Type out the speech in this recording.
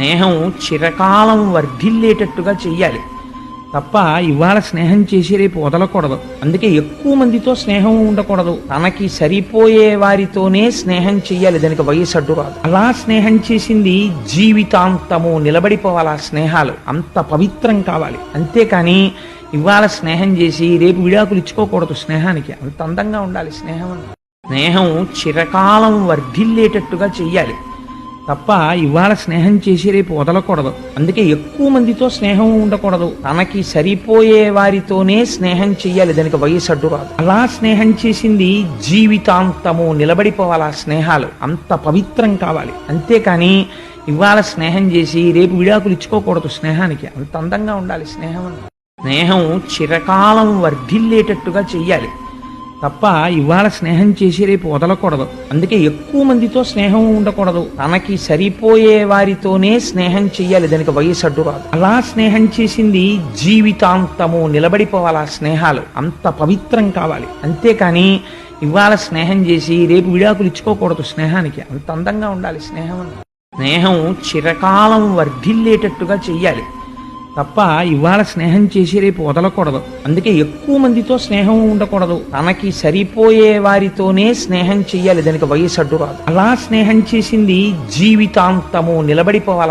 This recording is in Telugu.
స్నేహం చిరకాలం వర్ధిల్లేటట్టుగా చెయ్యాలి. తప్ప ఇవాళ స్నేహం చేసి రేపు వదలకూడదు. అందుకే ఎక్కువ మందితో స్నేహం ఉండకూడదు. తనకి సరిపోయే వారితోనే స్నేహం చెయ్యాలి. దానికి వయసు అడ్డు రాదు. అలా స్నేహం చేసింది జీవితాంతము నిలబడిపోవాలి ఆ స్నేహాలు. అంత పవిత్రం కావాలి. అంతేకాని ఇవాళ స్నేహం చేసి రేపు విడాకులు ఇచ్చుకోకూడదు స్నేహానికి. అంత అందంగా ఉండాలి స్నేహం స్నేహం చిరకాలం వర్ధిల్లేటట్టుగా చెయ్యాలి. తప్ప ఇవాళ స్నేహం చేసి రేపు వదలకూడదు. అందుకే ఎక్కువ మందితో స్నేహం ఉండకూడదు. తనకి సరిపోయే వారితోనే స్నేహం చెయ్యాలి. దానికి వయసు అడ్డు రాదు. అలా స్నేహం చేసింది జీవితాంతము నిలబడిపోవాలి ఆ స్నేహాలు. అంత పవిత్రం కావాలి. అంతేకాని ఇవాళ స్నేహం చేసి రేపు విడాకులు ఇచ్చుకోకూడదు స్నేహానికి. అంత అందంగా ఉండాలి స్నేహం స్నేహం చిరకాలం వర్ధిల్లేటట్టుగా చెయ్యాలి. తప్ప ఇవాళ స్నేహం చేసి రేపు వదలకూడదు. అందుకే ఎక్కువ మందితో స్నేహం ఉండకూడదు. తనకి సరిపోయే వారితోనే స్నేహం చెయ్యాలి. దానికి వయసు అడ్డు రాదు. అలా స్నేహం చేసింది జీవితాంతము నిలబడిపోవాలి స్నేహాలు. అంత పవిత్రం కావాలి. అంతేకాని ఇవాళ స్నేహం చేసి రేపు విడాకులు ఇచ్చుకోకూడదు స్నేహానికి. అంత అందంగా ఉండాలి స్నేహం స్నేహం చిరకాలం వర్ధిల్లేటట్టుగా చెయ్యాలి. తప్ప ఇవాళ స్నేహం చేసి రేపు వదలకూడదు. అందుకే ఎక్కువ మందితో స్నేహం ఉండకూడదు. తనకి సరిపోయే వారితోనే స్నేహం చెయ్యాలి. దానికి వయసు అడ్డు రాదు. అలా స్నేహం చేసింది జీవితాంతము నిలబడిపోవాలి?